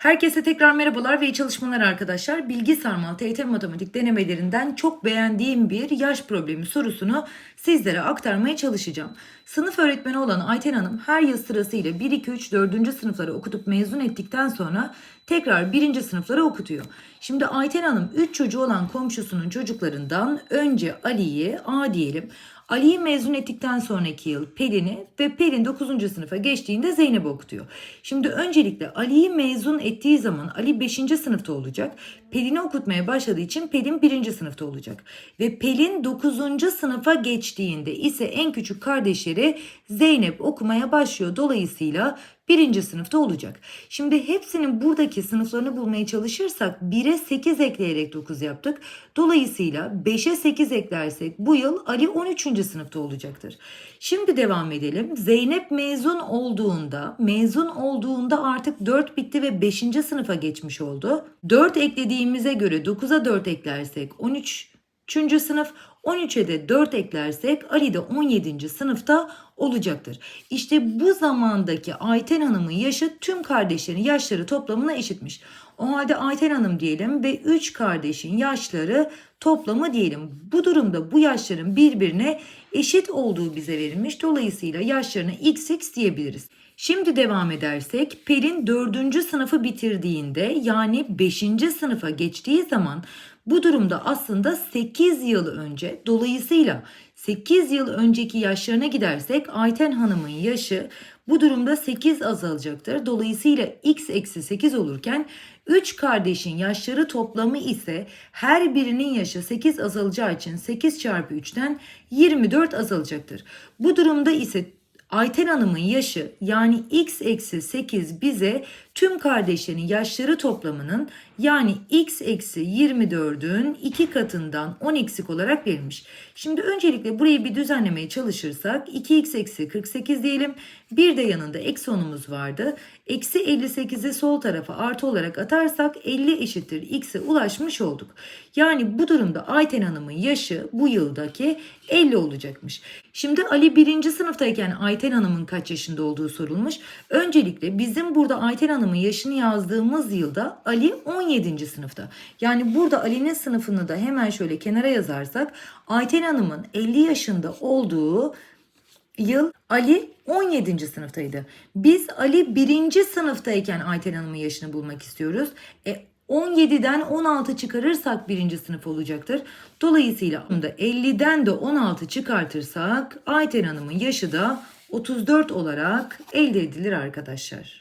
Herkese tekrar merhabalar ve iyi çalışmalar arkadaşlar. Bilgi Sarmal TYT Matematik denemelerinden çok beğendiğim bir yaş problemi sorusunu sizlere aktarmaya çalışacağım. Sınıf öğretmeni olan Ayten Hanım her yıl sırasıyla 1, 2, 3, 4. sınıfları okutup mezun ettikten sonra tekrar 1. sınıfları okutuyor. Şimdi Ayten Hanım 3 çocuğu olan komşusunun çocuklarından önce Ali'yi A diyelim. Ali'yi mezun ettikten sonraki yıl Pelin'i ve Pelin 9. sınıfa geçtiğinde Zeynep'i okutuyor. Şimdi öncelikle Ali'yi mezun ettiği zaman Ali 5. sınıfta olacak. Pelin'i okutmaya başladığı için Pelin 1. sınıfta olacak. Ve Pelin 9. sınıfa geçtiğinde ise en küçük kardeşleri Zeynep okumaya başlıyor. Dolayısıyla birinci sınıfta olacak. Şimdi hepsinin buradaki sınıflarını bulmaya çalışırsak 1'e 8 ekleyerek 9 yaptık. Dolayısıyla 5'e 8 eklersek bu yıl Ali 13. sınıfta olacaktır. Şimdi devam edelim. Zeynep mezun olduğunda, mezun olduğunda artık 4 bitti ve 5. sınıfa geçmiş oldu. 4 eklediğimize göre 9'a 4 eklersek 13. sınıf, 13'e de 4 eklersek Ali de 17. sınıfta olacaktır. İşte bu zamandaki Ayten Hanım'ın yaşı tüm kardeşlerin yaşları toplamına eşitmiş. O halde Ayten Hanım diyelim ve 3 kardeşin yaşları toplamı diyelim. Bu durumda bu yaşların birbirine eşit olduğu bize verilmiş. Dolayısıyla yaşlarına XX diyebiliriz. Şimdi devam edersek Pelin 4. sınıfı bitirdiğinde yani 5. sınıfa geçtiği zaman bu durumda aslında 8 yıl önce dolayısıyla 8 yıl önceki yaşlarına gidersek Ayten Hanım'ın yaşı bu durumda 8 azalacaktır. Dolayısıyla x eksi 8 olurken 3 kardeşin yaşları toplamı ise her birinin yaşı 8 azalacağı için 8 çarpı 3'ten 24 azalacaktır. Bu durumda ise Ayten Hanım'ın yaşı yani x eksi 8 bize tüm kardeşlerin yaşları toplamının yani x eksi 24'ün 2 katından 10 eksik olarak verilmiş. Şimdi öncelikle burayı bir düzenlemeye çalışırsak 2x eksi 48 diyelim. Bir de yanında eksi 10'umuz vardı. Eksi 58'i sol tarafa artı olarak atarsak 50 eşittir x'e ulaşmış olduk. Yani bu durumda Ayten Hanım'ın yaşı bu yıldaki 50 olacakmış. Şimdi Ali 1. sınıftayken Ayten Hanım'ın kaç yaşında olduğu sorulmuş. Öncelikle bizim burada Ayten Hanım'ın yaşını yazdığımız yılda Ali 17. sınıfta. Yani burada Ali'nin sınıfını da hemen şöyle kenara yazarsak Ayten Hanım'ın 50 yaşında olduğu yıl Ali 17. sınıftaydı. Biz Ali 1. sınıftayken Ayten Hanım'ın yaşını bulmak istiyoruz. E 17'den 16 çıkarırsak 1. sınıf olacaktır. Dolayısıyla 50'den de 16 çıkartırsak Ayten Hanım'ın yaşı da 34 olarak elde edilir arkadaşlar.